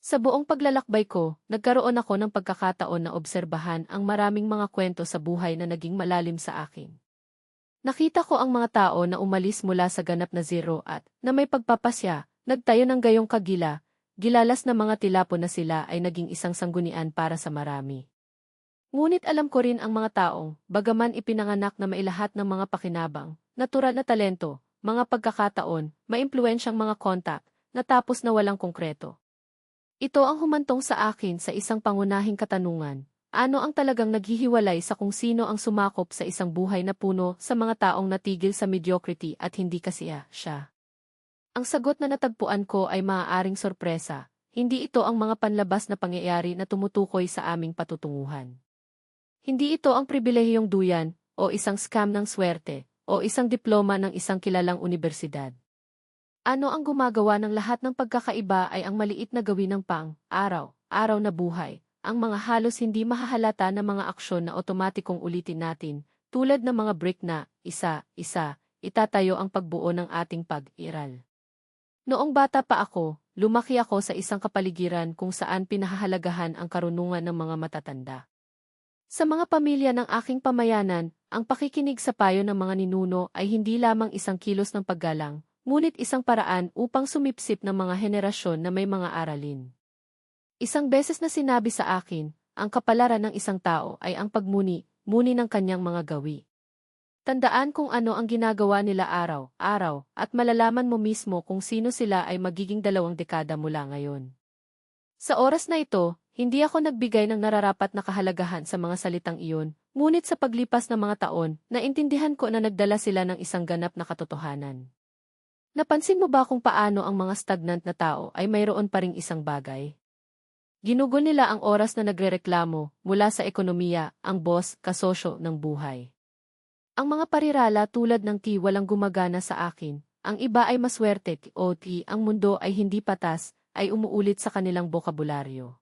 Sa buong paglalakbay ko, nagkaroon ako ng pagkakataon na obserbahan ang maraming mga kwento sa buhay na naging malalim sa akin. Nakita ko ang mga tao na umalis mula sa ganap na zero at, na may pagpapasya, nagtayo ng gayong kagila, gilalas na mga tilapo na sila ay naging isang sanggunian para sa marami. Ngunit alam ko rin ang mga taong, bagaman ipinanganak na mailahat ng mga pakinabang, natural na talento, mga pagkakataon, maimpluensyang mga kontak, natapos na walang konkreto. Ito ang humantong sa akin sa isang pangunahing katanungan, ano ang talagang naghihiwalay sa kung sino ang sumakop sa isang buhay na puno sa mga taong natigil sa mediocrity at hindi kasiya siya? Ang sagot na natagpuan ko ay maaaring sorpresa, hindi ito ang mga panlabas na pangyayari na tumutukoy sa aming patutunguhan. Hindi ito ang pribilehiyong duyan, o isang scam ng swerte, o isang diploma ng isang kilalang unibersidad. Ano ang gumagawa ng lahat ng pagkakaiba ay ang maliit na gawin ng pang, araw, araw na buhay, ang mga halos hindi mahahalata na mga aksyon na otomatikong ulitin natin, tulad ng mga brick na, isa, isa, itatayo ang pagbuo ng ating pag-iral. Noong bata pa ako, lumaki ako sa isang kapaligiran kung saan pinahahalagahan ang karunungan ng mga matatanda. Sa mga pamilya ng aking pamayanan, ang pakikinig sa payo ng mga ninuno ay hindi lamang isang kilos ng paggalang, ngunit isang paraan upang sumipsip ng mga henerasyon na may mga aralin. Isang beses na sinabi sa akin, ang kapalaran ng isang tao ay ang pagmuni, muni ng kanyang mga gawi. Tandaan kung ano ang ginagawa nila araw-araw at malalaman mo mismo kung sino sila ay magiging dalawang dekada mula ngayon. Sa oras na ito, hindi ako nagbigay ng nararapat na kahalagahan sa mga salitang iyon, ngunit sa paglipas ng mga taon, naintindihan ko na nagdala sila ng isang ganap na katotohanan. Napansin mo ba kung paano ang mga stagnant na tao ay mayroon pa ring isang bagay? Ginugol nila ang oras na nagrereklamo mula sa ekonomiya, ang boss, kasosyo ng buhay. Ang mga parirala tulad ng ti walang gumagana sa akin, ang iba ay maswerte o ti ang mundo ay hindi patas, ay umuulit sa kanilang bokabularyo.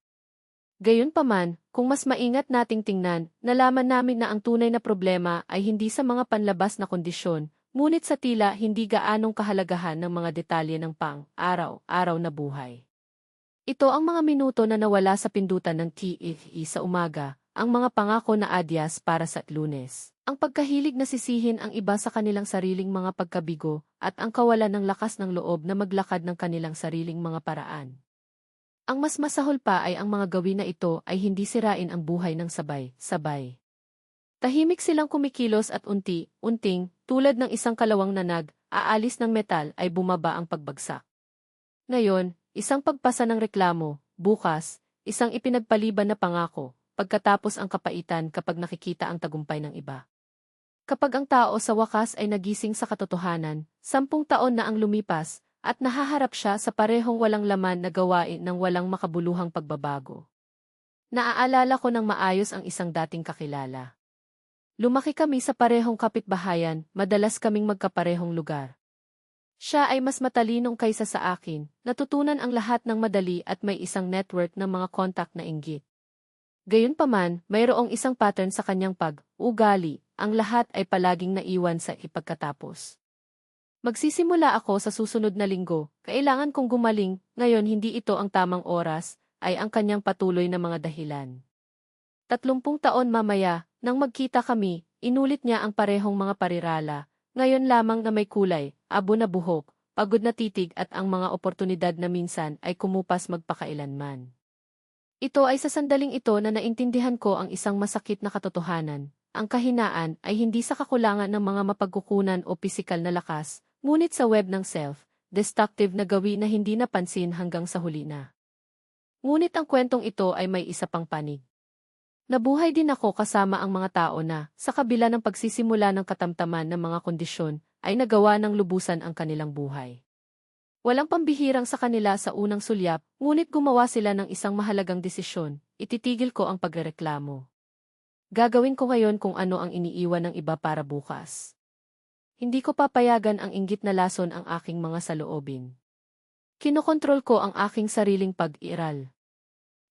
Gayunpaman, kung mas maingat nating tingnan, nalaman namin na ang tunay na problema ay hindi sa mga panlabas na kondisyon, ngunit sa tila hindi gaanong kahalagahan ng mga detalye ng pang, araw, araw na buhay. Ito ang mga minuto na nawala sa pindutan ng TFE sa umaga, ang mga pangako na adyas para sa lunes. Ang pagkahilig na sisihin ang iba sa kanilang sariling mga pagkabigo, at ang kawalan ng lakas ng loob na maglakad ng kanilang sariling mga paraan. Ang mas masahol pa ay ang mga gawin na ito ay hindi sirain ang buhay ng sabay-sabay. Tahimik silang kumikilos at unti-unting, tulad ng isang kalawang nanag, aalis ng metal ay bumaba ang pagbagsak. Ngayon, Isang pagpasa ng reklamo, bukas, isang ipinagpaliban na pangako, pagkatapos ang kapaitan kapag nakikita ang tagumpay ng iba. Kapag ang tao sa wakas ay nagising sa katotohanan, sampung taon na ang lumipas, at nahaharap siya sa parehong walang laman na gawain ng walang makabuluhang pagbabago. Naaalala ko ng maayos ang isang dating kakilala. Lumaki kami sa parehong kapitbahayan, madalas kaming magkaparehong lugar. Siya ay mas matalinong kaysa sa akin, natutunan ang lahat ng madali at may isang network ng mga kontak na inggit. Gayunpaman, mayroong isang pattern sa kanyang pag-ugali, ang lahat ay palaging naiwan sa ipagkatapos. Magsisimula ako sa susunod na linggo, kailangan kong gumaling, ngayon hindi ito ang tamang oras, ay ang kanyang patuloy na mga dahilan. Tatlumpung taon mamaya, nang magkita kami, inulit niya ang parehong mga parirala, ngayon lamang na may kulay, abo na buhok, pagod na titig at ang mga oportunidad na minsan ay kumupas magpakailanman. Ito ay sa sandaling ito na naintindihan ko ang isang masakit na katotohanan. Ang kahinaan ay hindi sa kakulangan ng mga mapagkukunan o pisikal na lakas, ngunit sa web ng self, destructive na gawi na hindi napansin hanggang sa huli na. Ngunit ang kwentong ito ay may isa pang panig. Nabuhay din ako kasama ang mga tao na, sa kabila ng pagsisimula ng katamtaman ng mga kondisyon, ay nagawa ng lubusan ang kanilang buhay. Walang pambihirang sa kanila sa unang sulyap, ngunit gumawa sila ng isang mahalagang desisyon, ititigil ko ang pagrereklamo. Gagawin ko ngayon kung ano ang iniiwan ng iba para bukas. Hindi ko papayagan ang inggit na lason ang aking mga saloobin. Kinokontrol ko ang aking sariling pag-iral.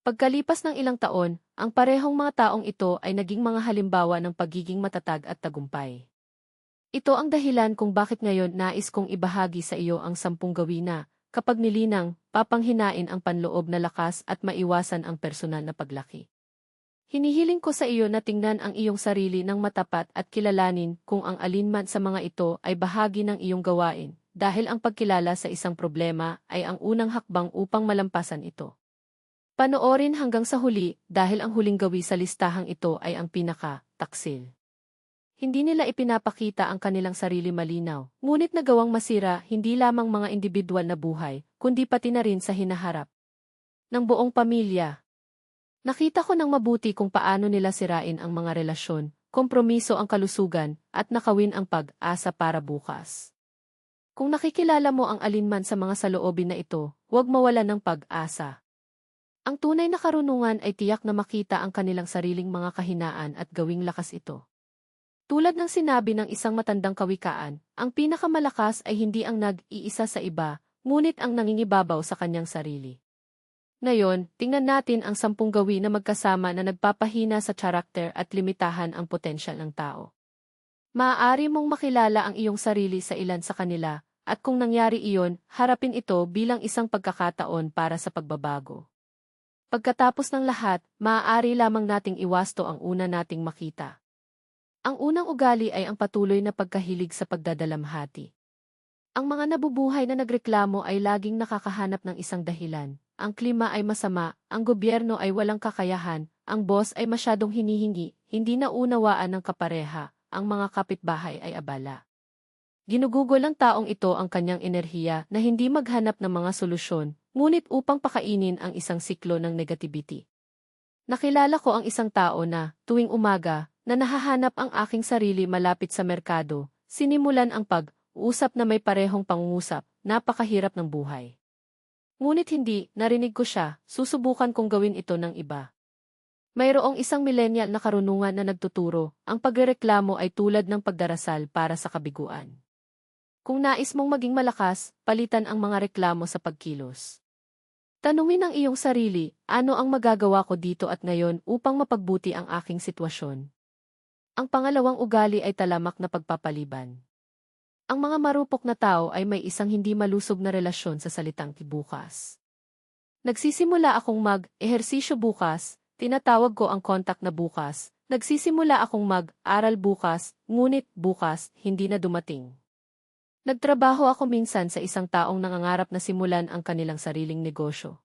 Pagkalipas ng ilang taon, ang parehong mga taong ito ay naging mga halimbawa ng pagiging matatag at tagumpay. Ito ang dahilan kung bakit ngayon nais kong ibahagi sa iyo ang sampung gawin na, kapag nilinang, papanghinain ang panloob na lakas at maiwasan ang personal na paglaki. Hinihiling ko sa iyo na tingnan ang iyong sarili ng matapat at kilalanin kung ang alinman sa mga ito ay bahagi ng iyong gawain, dahil ang pagkilala sa isang problema ay ang unang hakbang upang malampasan ito. Panoorin hanggang sa huli dahil ang huling gawi sa listahang ito ay ang pinaka-taksil. Hindi nila ipinapakita ang kanilang sarili malinaw, ngunit nagawang masira hindi lamang mga individual na buhay, kundi pati na rin sa hinaharap ng buong pamilya. Nakita ko ng mabuti kung paano nila sirain ang mga relasyon, kompromiso ang kalusugan, at nakawin ang pag-asa para bukas. Kung nakikilala mo ang alinman sa mga saloobin na ito, huwag mawala ng pag-asa. Ang tunay na karunungan ay tiyak na makita ang kanilang sariling mga kahinaan at gawing lakas ito. Tulad ng sinabi ng isang matandang kawikaan, ang pinakamalakas ay hindi ang nag-iisa sa iba, ngunit ang nangingibabaw sa kanyang sarili. Ngayon, tingnan natin ang sampung gawi na magkasama na nagpapahina sa karakter at limitahan ang potensyal ng tao. Maaari mong makilala ang iyong sarili sa ilan sa kanila, at kung nangyari iyon, harapin ito bilang isang pagkakataon para sa pagbabago. Pagkatapos ng lahat, maaari lamang nating iwasto ang una nating makita. Ang unang ugali ay ang patuloy na pagkahilig sa pagdadalamhati. Ang mga nabubuhay na nagreklamo ay laging nakakahanap ng isang dahilan, ang klima ay masama, ang gobyerno ay walang kakayahan, ang boss ay masyadong hinihingi, hindi na unawaan ng kapareha, ang mga kapitbahay ay abala. Ginugugol ng taong ito ang kanyang enerhiya na hindi maghanap ng mga solusyon, ngunit upang pakainin ang isang siklo ng negativity. Nakilala ko ang isang tao na, tuwing umaga, na nahahanap ang aking sarili malapit sa merkado, sinimulan ang pag-usap na may parehong pangungusap, napakahirap ng buhay. Ngunit hindi, narinig ko siya, susubukan kong gawin ito ng iba. Mayroong isang millennial na karunungan na nagtuturo, ang pagreklamo ay tulad ng pagdarasal para sa kabiguan. Kung nais mong maging malakas, palitan ang mga reklamo sa pagkilos. Tanungin ang iyong sarili, ano ang magagawa ko dito at ngayon upang mapagbuti ang aking sitwasyon. Ang pangalawang ugali ay talamak na pagpapaliban. Ang mga marupok na tao ay may isang hindi malusog na relasyon sa salitang bukas. Nagsisimula akong mag-ehersisyo bukas, tinatawag ko ang kontak na bukas, nagsisimula akong mag-aral bukas, ngunit bukas, hindi na dumating. Nagtrabaho ako minsan sa isang taong nangangarap na simulan ang kanilang sariling negosyo.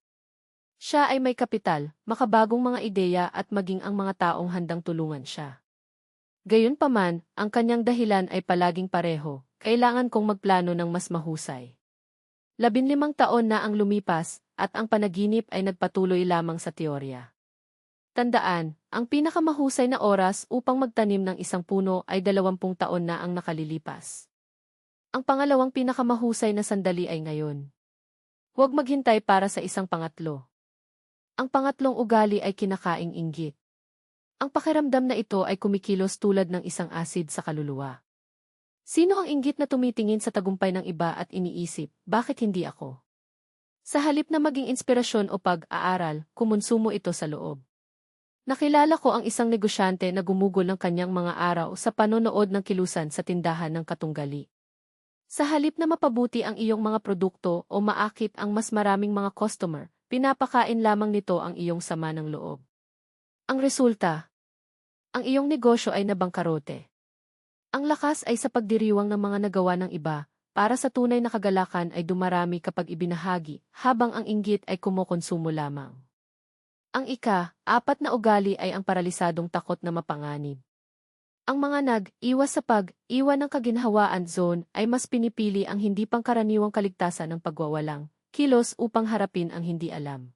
Siya ay may kapital, makabagong mga ideya at maging ang mga taong handang tulungan siya. Gayunpaman, ang kanyang dahilan ay palaging pareho, kailangan kong magplano ng mas mahusay. Labinlimang taon na ang lumipas, at ang panaginip ay nagpatuloy lamang sa teorya. Tandaan, ang pinakamahusay na oras upang magtanim ng isang puno ay dalawampung taon na ang nakalilipas. Ang pangalawang pinakamahusay na sandali ay ngayon. Huwag maghintay para sa isang pangatlo. Ang pangatlong ugali ay kinakaing inggit. Ang pakiramdam na ito ay kumikilos tulad ng isang asid sa kaluluwa. Sino ang inggit na tumitingin sa tagumpay ng iba at iniisip, bakit hindi ako? Sa halip na maging inspirasyon o pag-aaral, kumonsumo ito sa loob. Nakilala ko ang isang negosyante na gumugol ng kanyang mga araw sa panonood ng kilusan sa tindahan ng katunggali. Sa halip na mapabuti ang iyong mga produkto o maakit ang mas maraming mga customer, pinapakain lamang nito ang iyong sama ng loob. Ang resulta, ang iyong negosyo ay nabangkarote. Ang lakas ay sa pagdiriwang ng mga nagawa ng iba, para sa tunay na kagalakan ay dumarami kapag ibinahagi, habang ang inggit ay kumukonsumo lamang. Ang ika, apat na ugali ay ang paralisadong takot na mapanganib. Ang mga nag-iwas sa pag-iwan ng kaginhawaan zone ay mas pinipili ang hindi pangkaraniwang kaligtasan ng pagwawalang, kilos upang harapin ang hindi alam.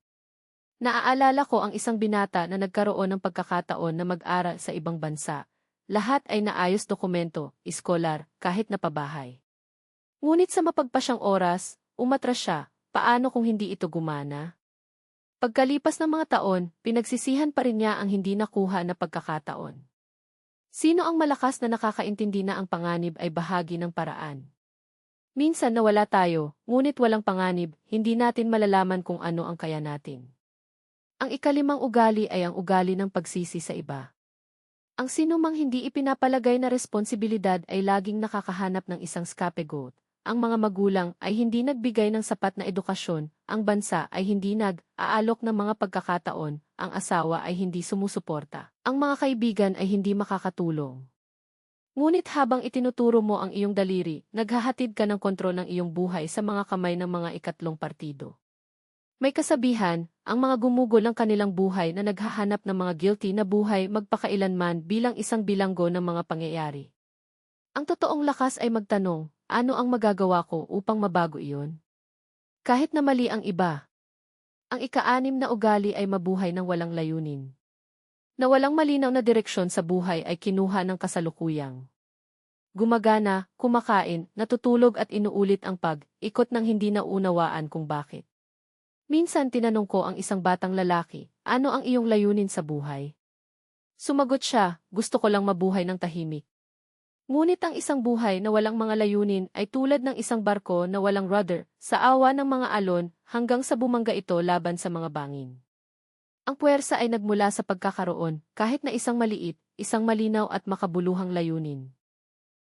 Naaalala ko ang isang binata na nagkaroon ng pagkakataon na mag-aral sa ibang bansa, lahat ay naayos dokumento, iskolar, kahit na pabahay. Ngunit sa mapagpasyang oras, umatras siya, paano kung hindi ito gumana? Pagkalipas ng mga taon, pinagsisihan pa rin niya ang hindi nakuha na pagkakataon. Sino ang malakas na nakakaintindi na ang panganib ay bahagi ng paraan? Minsan nawala tayo, ngunit walang panganib, hindi natin malalaman kung ano ang kaya natin. Ang ikalimang ugali ay ang ugali ng pagsisi sa iba. Ang sinumang hindi ipinapalagay na responsibilidad ay laging nakakahanap ng isang scapegoat, ang mga magulang ay hindi nagbigay ng sapat na edukasyon, ang bansa ay hindi nag-aalok ng mga pagkakataon, ang asawa ay hindi sumusuporta, ang mga kaibigan ay hindi makakatulong. Ngunit habang itinuturo mo ang iyong daliri, naghahatid ka ng kontrol ng iyong buhay sa mga kamay ng mga ikatlong partido. May kasabihan, ang mga gumugol ng kanilang buhay na naghahanap ng mga guilty na buhay magpakailanman bilang isang bilanggo ng mga pangyayari. Ang totoong lakas ay magtanong, ano ang magagawa ko upang mabago iyon? Kahit na mali ang iba. Ang ikaanim na ugali ay mabuhay ng walang layunin na walang malinaw na direksyon sa buhay ay kinuha ng kasalukuyang. Gumagana, kumakain, natutulog at inuulit ang pag-ikot ng hindi naunawaan kung bakit. Minsan tinanong ko ang isang batang lalaki, ano ang iyong layunin sa buhay? Sumagot siya, gusto ko lang mabuhay ng tahimik. Ngunit ang isang buhay na walang mga layunin ay tulad ng isang barko na walang rudder, sa awa ng mga alon hanggang sa bumangga ito laban sa mga bangin. Ang puwersa ay nagmula sa pagkakaroon, kahit na isang maliit, isang malinaw at makabuluhang layunin.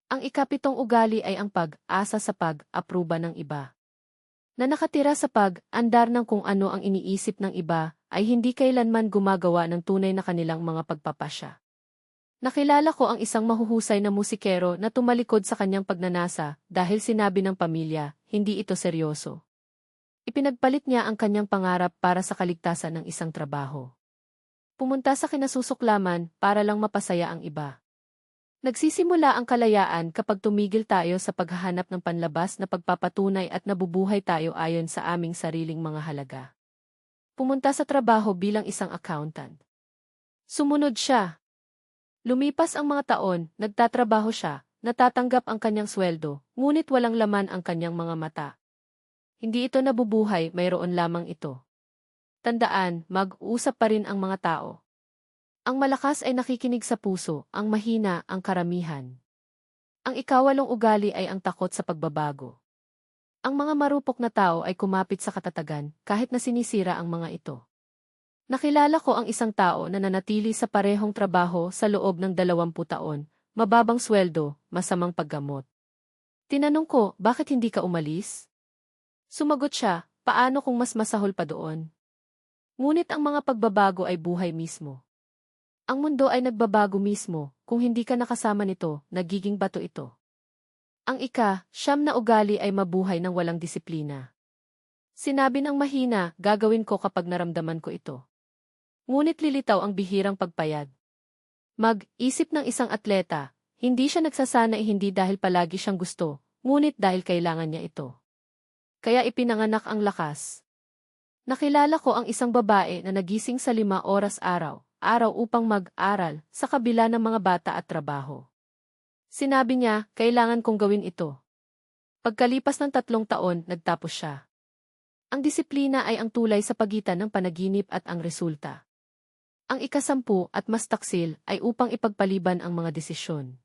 Ang ikapitong ugali ay ang pag-asa sa pag-apruba ng iba. Na nakatira sa pag-andar ng kung ano ang iniisip ng iba, ay hindi kailanman gumagawa ng tunay na kanilang mga pagpapasya. Nakilala ko ang isang mahuhusay na musikero na tumalikod sa kanyang pagnanasa dahil sinabi ng pamilya, hindi ito seryoso. Ipinagpalit niya ang kanyang pangarap para sa kaligtasan ng isang trabaho. Pumunta sa kinasusuklaman para lang mapasaya ang iba. Nagsisimula ang kalayaan kapag tumigil tayo sa paghahanap ng panlabas na pagpapatunay at nabubuhay tayo ayon sa aming sariling mga halaga. Pumunta sa trabaho bilang isang accountant. Sumunod siya. Lumipas ang mga taon, nagtatrabaho siya, natatanggap ang kanyang sweldo, ngunit walang laman ang kanyang mga mata. Hindi ito nabubuhay, mayroon lamang ito. Tandaan, mag-usap pa rin ang mga tao. Ang malakas ay nakikinig sa puso, ang mahina, ang karamihan. Ang ikawalong ugali ay ang takot sa pagbabago. Ang mga marupok na tao ay kumapit sa katatagan, kahit na sinisira ang mga ito. Nakilala ko ang isang tao na nanatili sa parehong trabaho sa loob ng dalawampu taon, mababang sweldo, masamang paggamot. Tinanong ko, bakit hindi ka umalis? Sumagot siya, paano kung mas masahol pa doon? Ngunit ang mga pagbabago ay buhay mismo. Ang mundo ay nagbabago mismo, kung hindi ka nakasama nito, nagiging bato ito. Ang ika, siyam na ugali ay mabuhay ng walang disiplina. Sinabi ng mahina, gagawin ko kapag naramdaman ko ito. Ngunit lilitaw ang bihirang pagpayad. Mag-isip ng isang atleta, hindi siya nagsasana hindi dahil palagi siyang gusto, ngunit dahil kailangan niya ito kaya ipinanganak ang lakas. Nakilala ko ang isang babae na nagising sa lima oras araw, araw upang mag-aral sa kabila ng mga bata at trabaho. Sinabi niya, kailangan kong gawin ito. Pagkalipas ng tatlong taon, nagtapos siya. Ang disiplina ay ang tulay sa pagitan ng panaginip at ang resulta. Ang ikasampu at mas taksil ay upang ipagpaliban ang mga desisyon.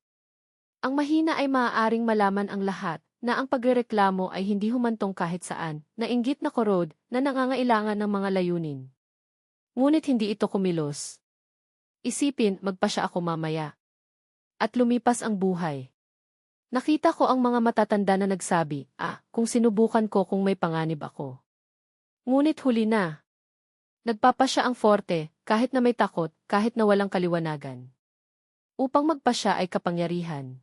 Ang mahina ay maaaring malaman ang lahat, na ang pagrereklamo ay hindi humantong kahit saan, na inggit na korod, na nangangailangan ng mga layunin. Ngunit hindi ito kumilos. Isipin, magpa siya ako mamaya. At lumipas ang buhay. Nakita ko ang mga matatanda na nagsabi, ah, kung sinubukan ko kung may panganib ako. Ngunit huli na. Nagpapasya ang forte, kahit na may takot, kahit na walang kaliwanagan. Upang magpasya ay kapangyarihan.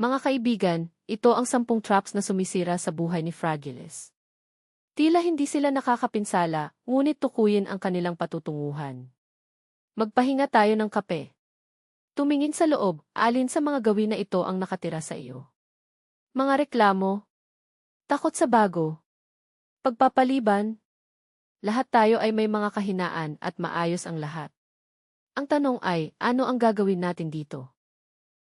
Mga kaibigan, ito ang sampung traps na sumisira sa buhay ni Fragiles. Tila hindi sila nakakapinsala, ngunit tukuyin ang kanilang patutunguhan. Magpahinga tayo ng kape. Tumingin sa loob, alin sa mga gawin na ito ang nakatira sa iyo. Mga reklamo, takot sa bago, pagpapaliban, lahat tayo ay may mga kahinaan at maayos ang lahat. Ang tanong ay, ano ang gagawin natin dito?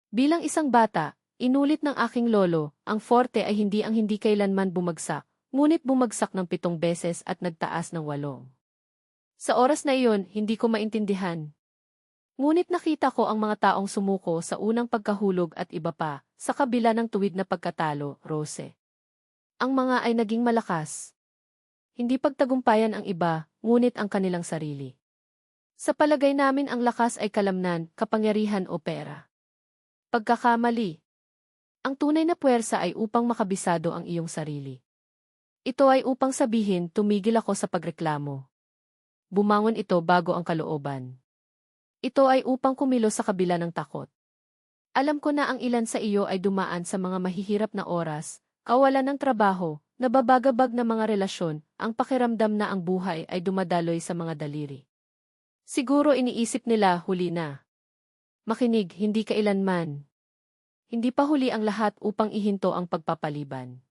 Bilang isang bata, Inulit ng aking lolo, ang forte ay hindi ang hindi kailanman bumagsak, ngunit bumagsak ng pitong beses at nagtaas ng walong. Sa oras na iyon, hindi ko maintindihan. Ngunit nakita ko ang mga taong sumuko sa unang pagkahulog at iba pa, sa kabila ng tuwid na pagkatalo, Rose. Ang mga ay naging malakas. Hindi pagtagumpayan ang iba, ngunit ang kanilang sarili. Sa palagay namin ang lakas ay kalamnan, kapangyarihan o pera. Pagkakamali, Ang tunay na puwersa ay upang makabisado ang iyong sarili. Ito ay upang sabihin tumigil ako sa pagreklamo. Bumangon ito bago ang kalooban. Ito ay upang kumilos sa kabila ng takot. Alam ko na ang ilan sa iyo ay dumaan sa mga mahihirap na oras, kawalan ng trabaho, nababagabag na mga relasyon, ang pakiramdam na ang buhay ay dumadaloy sa mga daliri. Siguro iniisip nila huli na. Makinig, hindi kailanman. Hindi pa huli ang lahat upang ihinto ang pagpapaliban.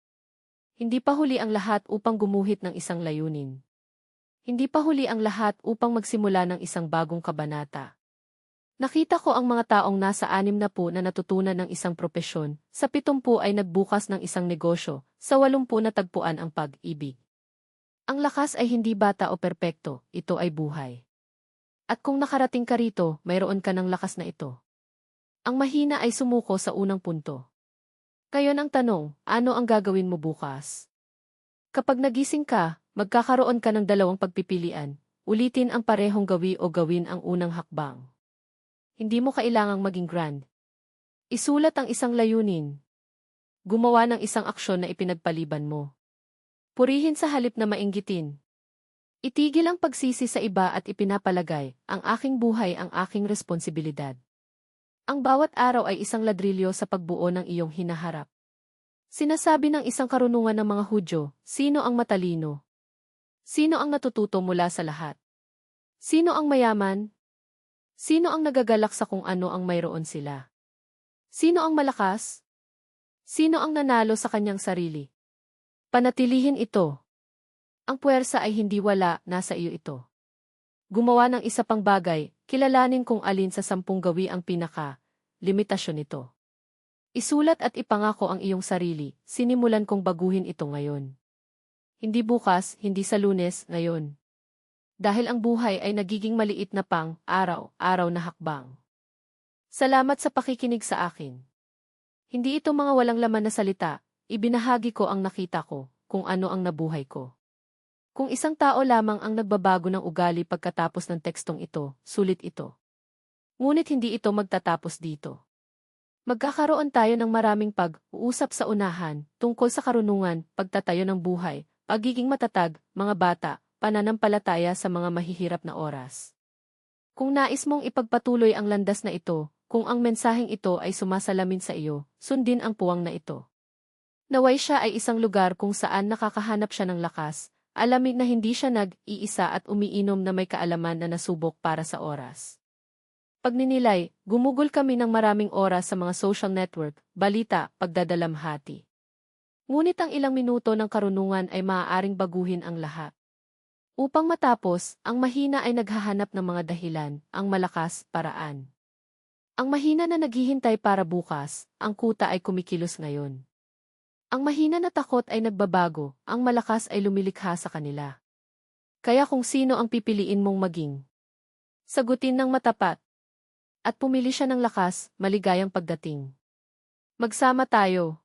Hindi pa huli ang lahat upang gumuhit ng isang layunin. Hindi pa huli ang lahat upang magsimula ng isang bagong kabanata. Nakita ko ang mga taong nasa anim na po na natutunan ng isang propesyon, sa pitumpu ay nagbukas ng isang negosyo, sa walumpu na tagpuan ang pag-ibig. Ang lakas ay hindi bata o perpekto, ito ay buhay. At kung nakarating ka rito, mayroon ka ng lakas na ito. Ang mahina ay sumuko sa unang punto. Kayon ang tanong, ano ang gagawin mo bukas? Kapag nagising ka, magkakaroon ka ng dalawang pagpipilian, ulitin ang parehong gawi o gawin ang unang hakbang. Hindi mo kailangang maging grand. Isulat ang isang layunin. Gumawa ng isang aksyon na ipinagpaliban mo. Purihin sa halip na mainggitin. Itigil ang pagsisi sa iba at ipinapalagay, ang aking buhay ang aking responsibilidad. Ang bawat araw ay isang ladrilyo sa pagbuo ng iyong hinaharap. Sinasabi ng isang karunungan ng mga Hudyo, sino ang matalino? Sino ang natututo mula sa lahat? Sino ang mayaman? Sino ang nagagalak sa kung ano ang mayroon sila? Sino ang malakas? Sino ang nanalo sa kanyang sarili? Panatilihin ito. Ang puwersa ay hindi wala, nasa iyo ito. Gumawa ng isa pang bagay, kilalanin kung alin sa sampung gawi ang pinaka, limitasyon nito. Isulat at ipangako ang iyong sarili, sinimulan kong baguhin ito ngayon. Hindi bukas, hindi sa lunes, ngayon dahil ang buhay ay nagiging maliit na pang, araw, araw na hakbang. Salamat sa pakikinig sa akin. Hindi ito mga walang laman na salita, ibinahagi ko ang nakita ko, kung ano ang nabuhay ko. Kung isang tao lamang ang nagbabago ng ugali pagkatapos ng tekstong ito, sulit ito. Ngunit hindi ito magtatapos dito. Magkakaroon tayo ng maraming pag-uusap sa unahan tungkol sa karunungan, pagtatayo ng buhay, pagiging matatag, mga bata, pananampalataya sa mga mahihirap na oras. Kung nais mong ipagpatuloy ang landas na ito, kung ang mensaheng ito ay sumasalamin sa iyo, sundin ang puwang na ito. Naway siya ay isang lugar kung saan nakakahanap siya ng lakas, alamin na hindi siya nag-iisa at umiinom na may kaalaman na nasubok para sa oras. Pagninilay, gumugol kami ng maraming oras sa mga social network, balita, pagdadalamhati. Ngunit ang ilang minuto ng karunungan ay maaaring baguhin ang lahat. Upang matapos, ang mahina ay naghahanap ng mga dahilan, ang malakas, paraan. Ang mahina na naghihintay para bukas, ang kuta ay kumikilos ngayon. Ang mahina na takot ay nagbabago, ang malakas ay lumilikha sa kanila. Kaya kung sino ang pipiliin mong maging. Sagutin ng matapat. At pumili siya ng lakas, maligayang pagdating. Magsama tayo.